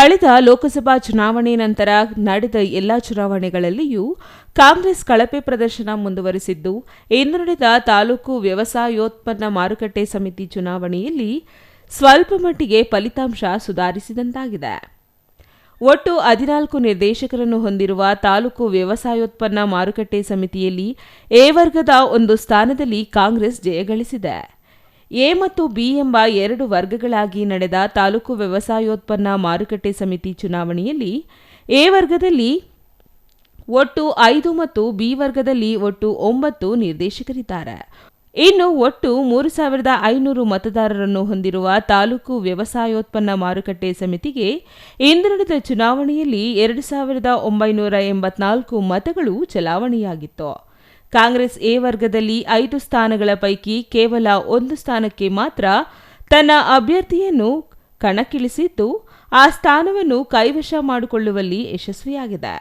ಕಳೆದ ಲೋಕಸಭಾ ಚುನಾವಣೆ ನಂತರ ನಡೆದ ಎಲ್ಲಾ ಚುನಾವಣೆಗಳಲ್ಲಿಯೂ ಕಾಂಗ್ರೆಸ್ ಕಳಪೆ ಪ್ರದರ್ಶನ ಮುಂದುವರೆಸಿದ್ದು ಇಂದು ನಡೆದ ತಾಲೂಕು ವ್ಯವಸಾಯೋತ್ಪನ್ನ ಮಾರುಕಟ್ಟೆ ಸಮಿತಿ ಚುನಾವಣೆಯಲ್ಲಿ ಸ್ವಲ್ಪ ಮಟ್ಟಿಗೆ ಫಲಿತಾಂಶ ಸುಧಾರಿಸಿದಂತಾಗಿದೆ. ಒಟ್ಟು ಹದಿನಾಲ್ಕು ನಿರ್ದೇಶಕರನ್ನು ಹೊಂದಿರುವ ತಾಲೂಕು ವ್ಯವಸಾಯೋತ್ಪನ್ನ ಮಾರುಕಟ್ಟೆ ಸಮಿತಿಯಲ್ಲಿ ಎ ವರ್ಗದ ಒಂದು ಸ್ಥಾನದಲ್ಲಿ ಕಾಂಗ್ರೆಸ್ ಜಯಗಳಿಸಿದೆ. ಎ ಮತ್ತು ಬಿ ಎಂಬ ಎರಡು ವರ್ಗಗಳಾಗಿ ನಡೆದ ತಾಲೂಕು ವ್ಯವಸಾಯೋತ್ಪನ್ನ ಮಾರುಕಟ್ಟೆ ಸಮಿತಿ ಚುನಾವಣೆಯಲ್ಲಿ ಎ ವರ್ಗದಲ್ಲಿ ಒಟ್ಟು ಐದು ಮತ್ತು ಬಿ ವರ್ಗದಲ್ಲಿ ಒಟ್ಟು ಒಂಬತ್ತು ನಿರ್ದೇಶಕರಿದ್ದಾರೆ. ಇನ್ನು ಒಟ್ಟು ಮೂರು ಸಾವಿರದ ಐನೂರು ಮತದಾರರನ್ನು ಹೊಂದಿರುವ ತಾಲೂಕು ವ್ಯವಸಾಯೋತ್ಪನ್ನ ಮಾರುಕಟ್ಟೆ ಸಮಿತಿಗೆ ಇಂದು ನಡೆದ ಚುನಾವಣೆಯಲ್ಲಿ ಎರಡು ಸಾವಿರದ ಒಂಬೈನೂರ ಎಂಬತ್ನಾಲ್ಕು ಮತಗಳು ಚಲಾವಣೆಯಾಗಿತ್ತು. ಕಾಂಗ್ರೆಸ್ ಎ ವರ್ಗದಲ್ಲಿ ಐದು ಸ್ಥಾನಗಳ ಪೈಕಿ ಕೇವಲ ಒಂದು ಸ್ಥಾನಕ್ಕೆ ಮಾತ್ರ ತನ್ನ ಅಭ್ಯರ್ಥಿಯನ್ನು ಕಣಕ್ಕಿಳಿಸಿದ್ದು, ಆ ಸ್ಥಾನವನ್ನು ಕೈವಶ ಮಾಡಿಕೊಳ್ಳುವಲ್ಲಿ ಯಶಸ್ವಿಯಾಗಿದೆ.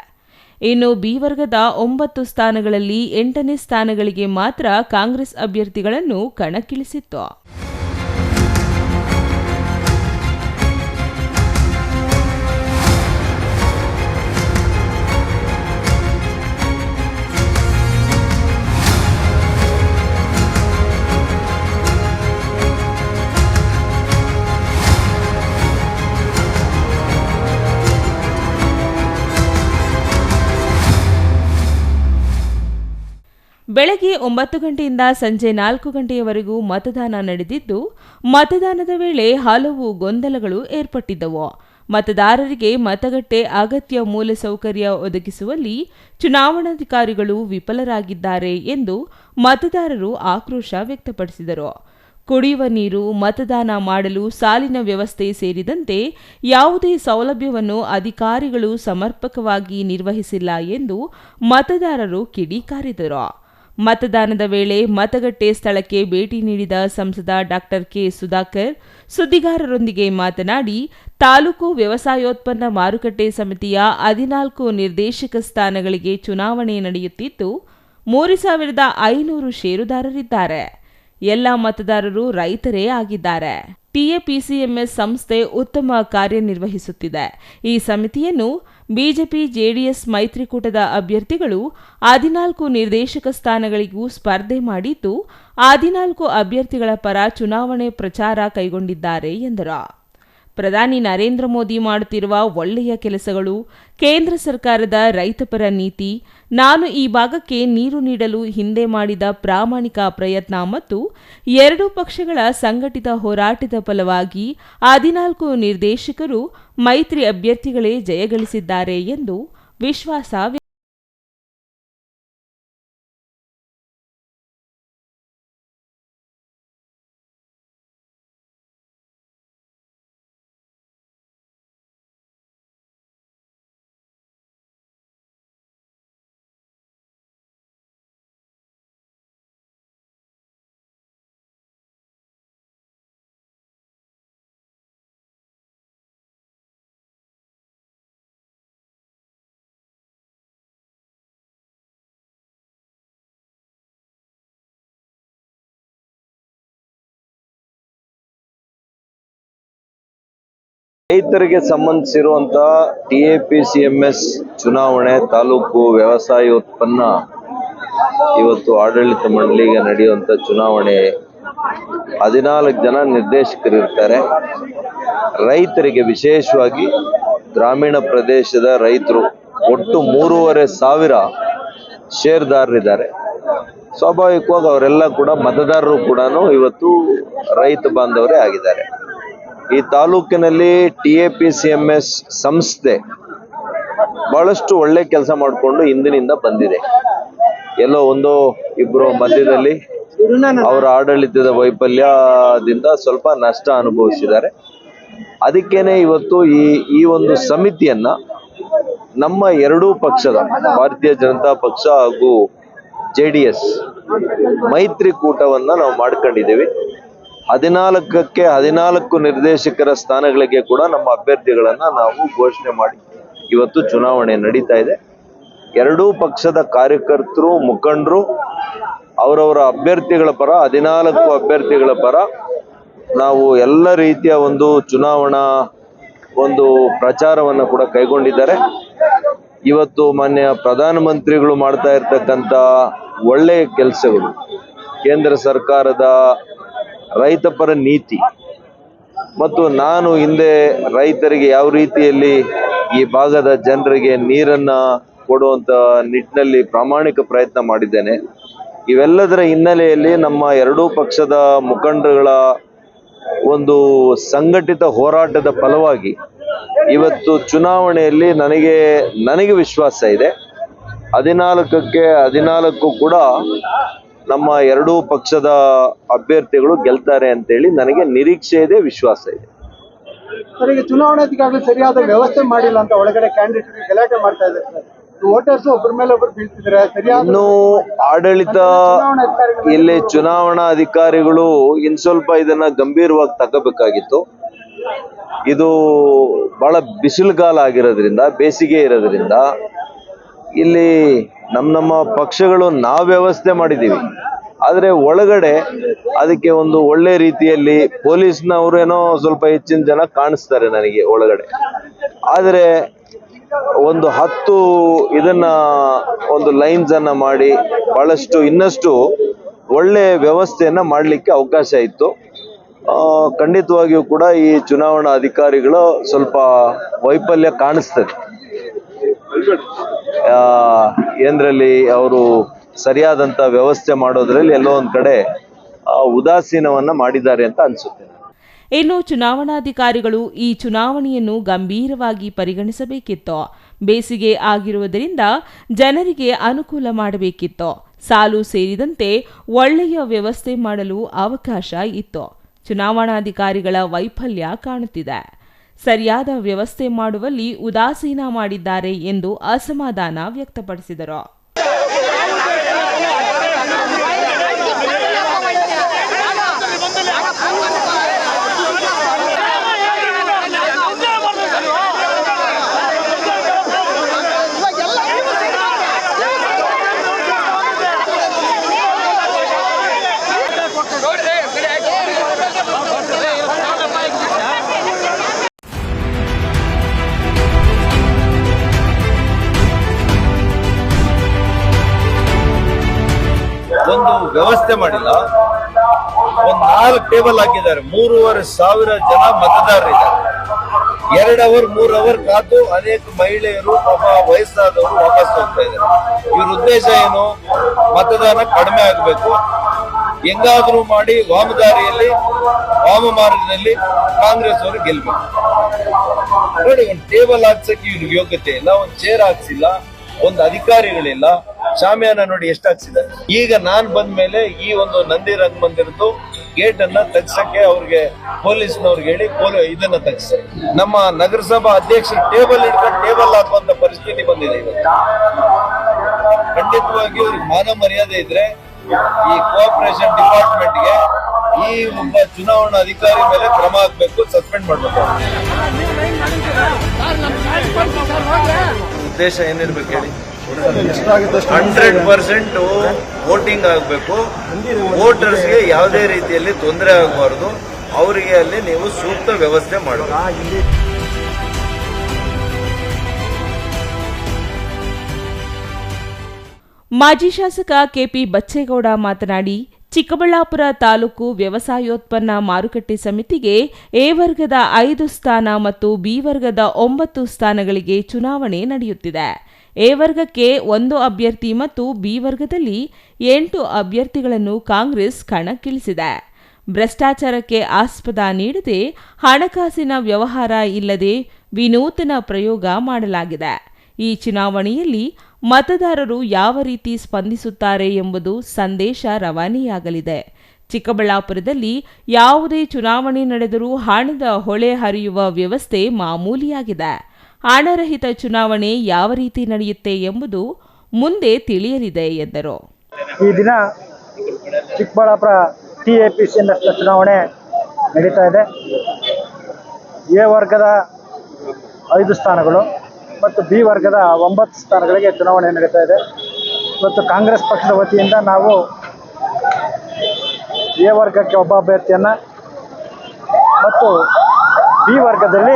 ಇನ್ನು ಬಿ ವರ್ಗದ ಒಂಬತ್ತು ಸ್ಥಾನಗಳಲ್ಲಿ ಎಂಟನೇ ಸ್ಥಾನಗಳಿಗೆ ಮಾತ್ರ ಕಾಂಗ್ರೆಸ್ ಅಭ್ಯರ್ಥಿಗಳನ್ನು ಕಣಕ್ಕಿಳಿಸಿತ್ತು. ಬೆಳಗ್ಗೆ ಒಂಬತ್ತು ಗಂಟೆಯಿಂದ ಸಂಜೆ ನಾಲ್ಕು ಗಂಟೆಯವರೆಗೂ ಮತದಾನ ನಡೆದಿದ್ದು, ಮತದಾನದ ವೇಳೆ ಹಲವು ಗೊಂದಲಗಳು ಏರ್ಪಟ್ಟಿದ್ದವು. ಮತದಾರರಿಗೆ ಮತಗಟ್ಟೆ ಅಗತ್ಯ ಮೂಲಸೌಕರ್ಯ ಒದಗಿಸುವಲ್ಲಿ ಚುನಾವಣಾಧಿಕಾರಿಗಳು ವಿಫಲರಾಗಿದ್ದಾರೆ ಎಂದು ಮತದಾರರು ಆಕ್ರೋಶ ವ್ಯಕ್ತಪಡಿಸಿದರು. ಕುಡಿಯುವ ನೀರು, ಮತದಾನ ಮಾಡಲು ಸಾಲಿನ ವ್ಯವಸ್ಥೆ ಸೇರಿದಂತೆ ಯಾವುದೇ ಸೌಲಭ್ಯವನ್ನು ಅಧಿಕಾರಿಗಳು ಸಮರ್ಪಕವಾಗಿ ನಿರ್ವಹಿಸಿಲ್ಲ ಎಂದು ಮತದಾರರು ಕಿಡಿಕಾರಿದರು. ಮತದಾನದ ವೇಳೆ ಮತಗಟ್ಟೆ ಸ್ಥಳಕ್ಕೆ ಭೇಟಿ ನೀಡಿದ ಸಂಸದ ಡಾಕ್ಟರ್ ಕೆ ಸುಧಾಕರ್ ಸುದ್ದಿಗಾರರೊಂದಿಗೆ ಮಾತನಾಡಿ, ತಾಲೂಕು ವ್ಯವಸಾಯೋತ್ಪನ್ನ ಮಾರುಕಟ್ಟೆ ಸಮಿತಿಯ ಹದಿನಾಲ್ಕು ನಿರ್ದೇಶಕ ಸ್ಥಾನಗಳಿಗೆ ಚುನಾವಣೆ ನಡೆಯುತ್ತಿದ್ದು, ಮೂರು ಸಾವಿರದ ಐನೂರು ಷೇರುದಾರರಿದ್ದಾರೆ. ಎಲ್ಲ ಮತದಾರರು ರೈತರೇ ಆಗಿದ್ದಾರೆ. ಟಿಎಪಿಸಿಎಂಎಸ್ ಸಂಸ್ಥೆ ಉತ್ತಮ ಕಾರ್ಯನಿರ್ವಹಿಸುತ್ತಿದೆ. ಈ ಸಮಿತಿಯನ್ನು ಬಿಜೆಪಿ, ಜೆಡಿಎಸ್ ಮೈತ್ರಿಕೂಟದ ಅಭ್ಯರ್ಥಿಗಳು ಹದಿನಾಲ್ಕು ನಿರ್ದೇಶಕ ಸ್ಥಾನಗಳಿಗೂ ಸ್ಪರ್ಧೆ ಮಾಡಿದ್ದು, ಹದಿನಾಲ್ಕು ಅಭ್ಯರ್ಥಿಗಳ ಪರ ಚುನಾವಣೆ ಪ್ರಚಾರ ಕೈಗೊಂಡಿದ್ದಾರೆ ಎಂದರು. ಪ್ರಧಾನಿ ನರೇಂದ್ರ ಮೋದಿ ಮಾಡುತ್ತಿರುವ ಒಳ್ಳೆಯ ಕೆಲಸಗಳು, ಕೇಂದ್ರ ಸರ್ಕಾರದ ರೈತಪರ ನೀತಿ, ನಾನು ಈ ಭಾಗಕ್ಕೆ ನೀರು ನೀಡಲು ಹಿಂದೆ ಮಾಡಿದ ಪ್ರಾಮಾಣಿಕ ಪ್ರಯತ್ನ ಮತ್ತು ಎರಡೂ ಪಕ್ಷಗಳ ಸಂಘಟಿತ ಹೋರಾಟದ ಫಲವಾಗಿ ಹದಿನಾಲ್ಕು ನಿರ್ದೇಶಕರು ಮೈತ್ರಿ ಅಭ್ಯರ್ಥಿಗಳೇ ಜಯಗಳಿಸಿದ್ದಾರೆ ಎಂದು ವಿಶ್ವಾಸ ರೈತರಿಗೆ ಸಂಬಂಧಿಸಿರುವಂತ T A P C M S ಚುನಾವಣೆ ತಾಲೂಕು ವ್ಯವಸಾಯ ಉತ್ಪನ್ನ ಇವತ್ತು ಆಡಳಿತ ಮಂಡಳಿಗೆ ನಡೆಯುವಂತ ಚುನಾವಣೆ. ಹದಿನಾಲ್ಕು ಜನ ನಿರ್ದೇಶಕರು ಇರ್ತಾರೆ ರೈತರಿಗೆ ವಿಶೇಷವಾಗಿ ಗ್ರಾಮೀಣ ಪ್ರದೇಶದ ರೈತರು ಒಟ್ಟು ಮೂರುವರೆ ಸಾವಿರ ಷೇರ್ದಾರರಿದ್ದಾರೆ ಸ್ವಾಭಾವಿಕವಾಗಿ ಅವರೆಲ್ಲ ಕೂಡ ಮತದಾರರು ಕೂಡ ಇವತ್ತು ರೈತ ಬಾಂಧವರೇ ಆಗಿದ್ದಾರೆ. ಈ ತಾಲೂಕಿನಲ್ಲಿ T A P C M S ಸಂಸ್ಥೆ ಬಹಳಷ್ಟು ಒಳ್ಳೆ ಕೆಲಸ ಮಾಡಿಕೊಂಡು ಹಿಂದಿನಿಂದ ಬಂದಿದೆ. ಎಲ್ಲೋ ಒಂದು ಇಬ್ರು ಮಧ್ಯದಲ್ಲಿ ಅವರ ಆಡಳಿತದ ವೈಫಲ್ಯದಿಂದ ಸ್ವಲ್ಪ ನಷ್ಟ ಅನುಭವಿಸಿದ್ದಾರೆ. ಅದಕ್ಕೇನೆ ಇವತ್ತು ಈ ಈ ಒಂದು ಸಮಿತಿಯನ್ನ ನಮ್ಮ ಎರಡೂ ಪಕ್ಷದ, ಭಾರತೀಯ ಜನತಾ ಪಕ್ಷ ಹಾಗೂ ಜೆ ಡಿ ಎಸ್ ಮೈತ್ರಿಕೂಟವನ್ನ ನಾವು ಮಾಡ್ಕೊಂಡಿದ್ದೀವಿ. ಹದಿನಾಲ್ಕಕ್ಕೆ ಹದಿನಾಲ್ಕು ನಿರ್ದೇಶಕರ ಸ್ಥಾನಗಳಿಗೆ ಕೂಡ ನಮ್ಮ ಅಭ್ಯರ್ಥಿಗಳನ್ನ ನಾವು ಘೋಷಣೆ ಮಾಡಿ ಇವತ್ತು ಚುನಾವಣೆ ನಡೀತಾ ಇದೆ. ಎರಡೂ ಪಕ್ಷದ ಕಾರ್ಯಕರ್ತರು, ಮುಖಂಡರು, ಅವರವರ ಅಭ್ಯರ್ಥಿಗಳ ಪರ, ಹದಿನಾಲ್ಕು ಅಭ್ಯರ್ಥಿಗಳ ಪರ ನಾವು ಎಲ್ಲ ರೀತಿಯ ಒಂದು ಚುನಾವಣಾ ಒಂದು ಪ್ರಚಾರವನ್ನು ಕೂಡ ಕೈಗೊಂಡಿದ್ದಾರೆ. ಇವತ್ತು ಮಾನ್ಯ ಪ್ರಧಾನಮಂತ್ರಿಗಳು ಮಾಡ್ತಾ ಇರ್ತಕ್ಕಂಥ ಒಳ್ಳೆಯ ಕೆಲಸಗಳು ಕೇಂದ್ರ ಸರ್ಕಾರದ ರೈತಪರ ನೀತಿ. ಮತ್ತು ನಾನು ಹಿಂದೆ ರೈತರಿಗೆ ಯಾವ ರೀತಿಯಲ್ಲಿ ಈ ಭಾಗದ ಜನರಿಗೆ ನೀರನ್ನ ಕೊಡುವಂತ ನಿಟ್ಟಿನಲ್ಲಿ ಪ್ರಾಮಾಣಿಕ ಪ್ರಯತ್ನ ಮಾಡಿದ್ದೇನೆ. ಇವೆಲ್ಲದರ ಹಿನ್ನೆಲೆಯಲ್ಲಿ ನಮ್ಮ ಎರಡೂ ಪಕ್ಷದ ಮುಖಂಡರುಗಳ ಒಂದು ಸಂಘಟಿತ ಹೋರಾಟದ ಫಲವಾಗಿ ಇವತ್ತು ಚುನಾವಣೆಯಲ್ಲಿ ನನಗೆ ನನಗೆ ವಿಶ್ವಾಸ ಇದೆ. ಹದಿನಾಲ್ಕಕ್ಕೆ ಹದಿನಾಲ್ಕು ಕೂಡ ನಮ್ಮ ಎರಡೂ ಪಕ್ಷದ ಅಭ್ಯರ್ಥಿಗಳು ಗೆಲ್ತಾರೆ ಅಂತೇಳಿ ನನಗೆ ನಿರೀಕ್ಷೆ ಇದೆ ವಿಶ್ವಾಸ ಇದೆ. ಸರ್ ಈಗ ಸರಿಯಾದ ವ್ಯವಸ್ಥೆ ಮಾಡಿಲ್ಲ ಅಂತ ಒಳಗಡೆ ಕ್ಯಾಂಡಿಡೇಟ್ ಗಲಾಟೆ ಮಾಡ್ತಾ ಇದ್ದಾರೆ ಸರ್. ವೋಟರ್ಸ್ ಒಬ್ಬರ ಮೇಲೆ ಒಬ್ರು ಬೀಳ್ತಿದ್ದಾರೆ ಸರಿಯಾದ ಇನ್ನು ಆಡಳಿತ ಇಲ್ಲಿ ಚುನಾವಣಾ ಅಧಿಕಾರಿಗಳು ಇನ್ ಸ್ವಲ್ಪ ಇದನ್ನ ಗಂಭೀರವಾಗಿ ತಗೋಬೇಕಾಗಿತ್ತು. ಇದು ಬಹಳ ಬಿಸಿಲುಗಾಲ ಆಗಿರೋದ್ರಿಂದ ಬೇಸಿಗೆ ಇರೋದ್ರಿಂದ ಇಲ್ಲಿ ನಮ್ಮ ನಮ್ಮ ಪಕ್ಷಗಳು ನಾವು ವ್ಯವಸ್ಥೆ ಮಾಡಿದ್ದೀವಿ ಆದರೆ ಒಳಗಡೆ ಅದಕ್ಕೆ ಒಂದು ಒಳ್ಳೆ ರೀತಿಯಲ್ಲಿ ಪೊಲೀಸ್ನವರೇನೋ ಸ್ವಲ್ಪ ಹೆಚ್ಚಿನ ಜನ ಕಾಣಿಸ್ತಾರೆ ನನಗೆ ಒಳಗಡೆ. ಆದರೆ ಒಂದು ಹತ್ತು ಇದನ್ನ ಒಂದು ಲೈನ್ಸ್ ಅನ್ನ ಮಾಡಿ ಬಹಳಷ್ಟು ಇನ್ನಷ್ಟು ಒಳ್ಳೆ ವ್ಯವಸ್ಥೆಯನ್ನ ಮಾಡಲಿಕ್ಕೆ ಅವಕಾಶ ಇತ್ತು. ಖಂಡಿತವಾಗಿಯೂ ಕೂಡ ಈ ಚುನಾವಣಾ ಅಧಿಕಾರಿಗಳು ಸ್ವಲ್ಪ ವೈಫಲ್ಯ ಕಾಣಿಸ್ತದೆ. ಏನ್ರಲ್ಲಿ ಅವರು ಸರಿಯಾದಂತ ವ್ಯವಸ್ಥೆ ಮಾಡೋದ್ರಲ್ಲಿ ಎಲ್ಲೋ ಒಂದ್ ಕಡೆ ಉದಾಸೀನವನ್ನ ಮಾಡಿದ್ದಾರೆ ಅಂತ ಅನ್ಸುತ್ತೆ. ಇನ್ನು ಚುನಾವಣಾಧಿಕಾರಿಗಳು ಈ ಚುನಾವಣೆಯನ್ನು ಗಂಭೀರವಾಗಿ ಪರಿಗಣಿಸಬೇಕಿತ್ತು. ಬೇಸಿಗೆ ಆಗಿರುವುದರಿಂದ ಜನರಿಗೆ ಅನುಕೂಲ ಮಾಡಬೇಕಿತ್ತು. ಸಾಲು ಸೇರಿದಂತೆ ಒಳ್ಳೆಯ ವ್ಯವಸ್ಥೆ ಮಾಡಲು ಅವಕಾಶ ಇತ್ತು. ಚುನಾವಣಾಧಿಕಾರಿಗಳ ವೈಫಲ್ಯ ಕಾಣುತ್ತಿದೆ. ಸರಿಯಾದ ವ್ಯವಸ್ಥೆ ಮಾಡುವಲ್ಲಿ ಉದಾಸೀನ ಮಾಡಿದ್ದಾರೆ ಎಂದು ಅಸಮಾಧಾನ ವ್ಯಕ್ತಪಡಿಸಿದರು. ವ್ಯವಸ್ಥೆ ಮಾಡಿಲ್ಲ. ಒಂದ್ ನಾಲ್ಕು ಟೇಬಲ್ ಹಾಕಿದ್ದಾರೆ. ಮೂರುವರೆ ಸಾವಿರ ಜನ ಮತದಾರರಿದ್ದಾರೆ ಎರಡು ಅವರ್ ಮೂರ್ ಅವರ್ ಕಾದು ಅನೇಕ ಮಹಿಳೆಯರು ಪಾಪ ವಯಸ್ಸಾದವರು ವಾಪಸ್ ಹೋಗ್ತಾ ಇದ್ದಾರೆ. ಇವ್ರ ಉದ್ದೇಶ ಏನು? ಮತದಾನ ಕಡಿಮೆ ಆಗಬೇಕು. ಹೆಂಗಾದ್ರೂ ಮಾಡಿ ವಾಮದಾರಿಯಲ್ಲಿ, ವಾಮ ಮಾರ್ಗದಲ್ಲಿ ಕಾಂಗ್ರೆಸ್ ಅವರು ಗೆಲ್ಬೇಕು. ನೋಡಿ, ಒಂದು ಟೇಬಲ್ ಹಾಕ್ಸಕ್ಕೆ ಇವ್ರಿಗೆ ಯೋಗ್ಯತೆ ಇಲ್ಲ, ಒಂದು ಚೇರ್ ಹಾಕ್ಸಿಲ್ಲ. ಒಂದು ಅಧಿಕಾರಿಗಳಿಲ್ಲ ಶಾಮಿಯಾನ ನೋಡಿ ಎಷ್ಟು ಹಾಕ್ಸಿದ್ದಾರೆ ಈಗ ನಾನ್ ಬಂದ ಮೇಲೆ ಈ ಒಂದು ನಂದಿ ರಂಗಮಂದಿರದ್ದು ಗೇಟ್ ಅನ್ನ ತಗ್ಸಕ್ಕೆ ಅವ್ರಿಗೆ ಪೊಲೀಸ್ನವ್ರಿಗೆ ಹೇಳಿ ಇದನ್ನ ತೆಗ್ಸ ನಮ್ಮ ನಗರಸಭಾ ಅಧ್ಯಕ್ಷ ಟೇಬಲ್ ಇಟ್ಕೊಂಡು ಟೇಬಲ್ ಹಾಕುವಂತ ಪರಿಸ್ಥಿತಿ ಬಂದಿದೆ ಇವತ್ತು ಖಂಡಿತವಾಗಿ ಅವ್ರಿಗೆ ಮಾನ ಮರ್ಯಾದೆ ಇದ್ರೆ ಈ ಕೋಆಪರೇಷನ್ ಡಿಪಾರ್ಟ್ಮೆಂಟ್ಗೆ ಈ ಒಬ್ಬ ಚುನಾವಣಾ ಅಧಿಕಾರಿ ಮೇಲೆ ಕ್ರಮ ಹಾಕ್ಬೇಕು ಸಸ್ಪೆಂಡ್ ಮಾಡ್ಬೇಕು ಉದ್ದೇಶ ಏನಿರ್ಬೇಕು ಹೇಳಿ? ಹಂಡ್ರೆಡ್ ಪರ್ಸೆಂಟ್ ವೋಟಿಂಗ್ ಆಗಬೇಕು. ವೋಟರ್ಸ್ಗೆ ಯಾವುದೇ ರೀತಿಯಲ್ಲಿ ತೊಂದರೆ ಆಗಬಾರ್ದು. ಅವರಿಗೆ ಅಲ್ಲಿ ನೀವು ಸೂಕ್ತ ವ್ಯವಸ್ಥೆ ಮಾಡಬೇಕು. ಮಾಜಿ ಶಾಸಕ ಕೆಪಿ ಬಚ್ಚೇಗೌಡ ಮಾತನಾಡಿ ಚಿಕ್ಕಬಳ್ಳಾಪುರ ತಾಲೂಕು ವ್ಯವಸಾಯೋತ್ಪನ್ನ ಮಾರುಕಟ್ಟೆ ಸಮಿತಿಗೆ ಎ ವರ್ಗದ ಐದು ಸ್ಥಾನ ಮತ್ತು ಬಿ ವರ್ಗದ ಒಂಬತ್ತು ಸ್ಥಾನಗಳಿಗೆ ಚುನಾವಣೆ ನಡೆಯುತ್ತಿದೆ. ಎ ವರ್ಗಕ್ಕೆ ಒಂದು ಅಭ್ಯರ್ಥಿ ಮತ್ತು ಬಿ ವರ್ಗದಲ್ಲಿ ಎಂಟು ಅಭ್ಯರ್ಥಿಗಳನ್ನು ಕಾಂಗ್ರೆಸ್ ಕಣಕ್ಕಿಳಿಸಿದೆ. ಭ್ರಷ್ಟಾಚಾರಕ್ಕೆ ಆಸ್ಪದ ನೀಡದೆ ಹಣಕಾಸಿನ ವ್ಯವಹಾರ ಇಲ್ಲದೆ ವಿನೂತನ ಪ್ರಯೋಗ ಮಾಡಲಾಗಿದೆ. ಈ ಚುನಾವಣೆಯಲ್ಲಿ ಮತದಾರರು ಯಾವ ರೀತಿ ಸ್ಪಂದಿಸುತ್ತಾರೆ ಎಂಬುದು ಸಂದೇಶ ರವಾನೆಯಾಗಲಿದೆ. ಚಿಕ್ಕಬಳ್ಳಾಪುರದಲ್ಲಿ ಯಾವುದೇ ಚುನಾವಣೆ ನಡೆದರೂ ಹಣದ ಹೊಳೆ ಹರಿಯುವ ವ್ಯವಸ್ಥೆ ಮಾಮೂಲಿಯಾಗಿದೆ. ಹಣರಹಿತ ಚುನಾವಣೆ ಯಾವ ರೀತಿ ನಡೆಯುತ್ತೆ ಎಂಬುದು ಮುಂದೆ ತಿಳಿಯಲಿದೆ ಎಂದರು. ಈ ದಿನ ಚಿಕ್ಕಬಳ್ಳಾಪುರ ಟಿ ಚುನಾವಣೆ ನಡೀತಾ ಇದೆ. ಎ ವರ್ಗದ ಐದು ಸ್ಥಾನಗಳು. ಮತ್ತು ಬಿ ವರ್ಗದ ಒಂಬತ್ತು ಸ್ಥಾನಗಳಿಗೆ ಚುನಾವಣೆ ನಡೀತಾ ಇದೆ. ಇವತ್ತು ಕಾಂಗ್ರೆಸ್ ಪಕ್ಷದ ವತಿಯಿಂದ ನಾವು ಎ ವರ್ಗಕ್ಕೆ ಒಬ್ಬ ಅಭ್ಯರ್ಥಿಯನ್ನು ಮತ್ತು ಬಿ ವರ್ಗದಲ್ಲಿ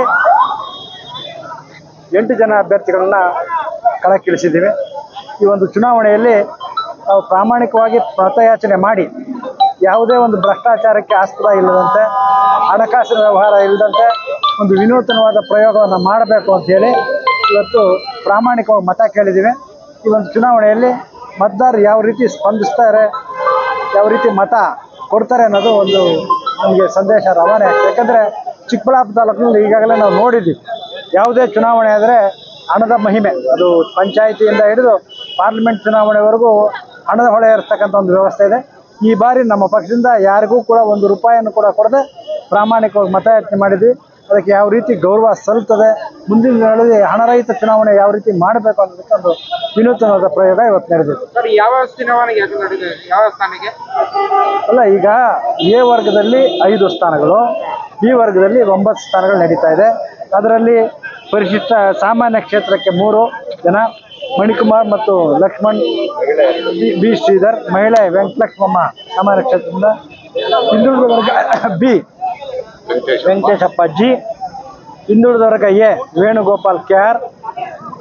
ಎಂಟು ಜನ ಅಭ್ಯರ್ಥಿಗಳನ್ನ ಕಳಕ್ಕಿಳಿಸಿದ್ದೀವಿ ಈ ಒಂದು ಚುನಾವಣೆಯಲ್ಲಿ ನಾವು ಪ್ರಾಮಾಣಿಕವಾಗಿ ಮತಯಾಚನೆ ಮಾಡಿ ಯಾವುದೇ ಒಂದು ಭ್ರಷ್ಟಾಚಾರಕ್ಕೆ ಆಸ್ಪದ ಇಲ್ಲದಂತೆ, ಹಣಕಾಸಿನ ವ್ಯವಹಾರ ಇಲ್ಲದಂತೆ ಒಂದು ವಿನೂತನವಾದ ಪ್ರಯೋಗವನ್ನು ಮಾಡಬೇಕು ಅಂತ ಹೇಳಿ ಇವತ್ತು ಪ್ರಾಮಾಣಿಕವಾಗಿ ಮತ ಕೇಳಿದ್ದೀವಿ. ಈ ಒಂದು ಚುನಾವಣೆಯಲ್ಲಿ ಮತದಾರರು ಯಾವ ರೀತಿ ಸ್ಪಂದಿಸ್ತಾರೆ, ಯಾವ ರೀತಿ ಮತ ಕೊಡ್ತಾರೆ ಅನ್ನೋದು ಒಂದು ನಮಗೆ ಸಂದೇಶ, ರವಾನೆ. ಯಾಕಂದರೆ ಚಿಕ್ಕಬಳ್ಳಾಪುರ ತಾಲೂಕಿನಲ್ಲಿ ಈಗಾಗಲೇ ನಾವು ನೋಡಿದ್ದೀವಿ ಯಾವುದೇ ಚುನಾವಣೆ ಆದರೆ ಹಣದ ಮಹಿಮೆ. ಅದು ಪಂಚಾಯಿತಿಯಿಂದ ಹಿಡಿದು ಪಾರ್ಲಿಮೆಂಟ್ ಚುನಾವಣೆವರೆಗೂ ಹಣದ ಹೊಳೆ ಇರ್ತಕ್ಕಂಥ ಒಂದು ವ್ಯವಸ್ಥೆ ಇದೆ. ಈ ಬಾರಿ ನಮ್ಮ ಪಕ್ಷದಿಂದ ಯಾರಿಗೂ ಕೂಡ ಒಂದು ರೂಪಾಯಿಯನ್ನು ಕೂಡ ಕೊಡದೆ ಪ್ರಾಮಾಣಿಕವಾಗಿ ಮತಯಾಚನೆ ಮಾಡಿದ್ವಿ. ಅದಕ್ಕೆ ಯಾವ ರೀತಿ ಗೌರವ ಸಲ್ತದೆ ಮುಂದಿನ ದಿನಗಳಲ್ಲಿ ಹಣರಹಿತ ಚುನಾವಣೆ ಯಾವ ರೀತಿ ಮಾಡಬೇಕು ಅನ್ನೋದಕ್ಕೆ ಒಂದು ವಿನೂತನವಾದ ಪ್ರಯೋಗ ಇವತ್ತು ನಡೆದಿದೆ. ಸರ್ ಯಾವ ಚುನಾವಣೆಗೆ ಯಾವ ಸ್ಥಾನಕ್ಕೆ? ಅಲ್ಲ ಈಗ ಎ ವರ್ಗದಲ್ಲಿ ಐದು ಸ್ಥಾನಗಳು ಬಿ ವರ್ಗದಲ್ಲಿ ಒಂಬತ್ತು ಸ್ಥಾನಗಳು ನಡೀತಾ ಇದೆ. ಅದರಲ್ಲಿ ಪರಿಶಿಷ್ಟ ಸಾಮಾನ್ಯ ಕ್ಷೇತ್ರಕ್ಕೆ ಮೂರು ಜನ ಮಣಿಕುಮಾರ್ ಮತ್ತು ಲಕ್ಷ್ಮಣ್ ಬಿ- ಬಿ ಶ್ರೀಧರ್ ಮಹಿಳೆ ವೆಂಕಟಲಕ್ಷ್ಮಮ್ಮ ಸಾಮಾನ್ಯ ಕ್ಷೇತ್ರದಿಂದ ಹಿಂದುಳಿದ ವರ್ಗ ಬಿ. ವೆಂಕಟೇಶಪ್ಪ. ಹಿಂದುಳಿದವರ ಹಿಂದುಳಿದ ಎ ವೇಣುಗೋಪಾಲ್ ಕೆ ಆರ್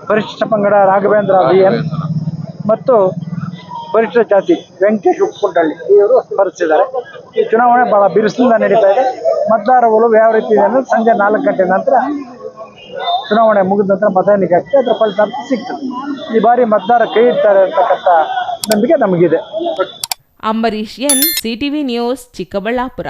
ಪರಿಶಿಷ್ಟ ಪಂಗಡ ರಾಘವೇಂದ್ರ ಬಿ ಎನ್ ಮತ್ತು ಪರಿಶಿಷ್ಟ ಜಾತಿ ವೆಂಕಟೇಶ್ ಉಪ್ಪುಂಡಳ್ಳಿ. ಇವರು ಸ್ಪರ್ಧಿಸಿದ್ದಾರೆ. ಈ ಚುನಾವಣೆ ಬಹಳ ಬಿರುಸಿನಿಂದ ನಡೀತಾ ಇದೆ. ಮತದಾರ ಒಲವು ಯಾವ ರೀತಿ ಇದೆ ಅಂದ್ರೆ ಸಂಜೆ ನಾಲ್ಕು ಗಂಟೆ ನಂತರ ಚುನಾವಣೆ ಮುಗಿದ ನಂತರ ಮತ ಎಣಿಕೆ ಆಗ್ತದೆ. ಅದರ ಫಲಿತಾಂಶ ಸಿಗ್ತದೆ. ಈ ಬಾರಿ ಮತದಾರ ಕೈ ಇಡ್ತಾರೆ ಅಂತಕ್ಕಂಥ ನಂಬಿಕೆ ನಮಗಿದೆ. Ambareesh N CTV news Chikkaballapur.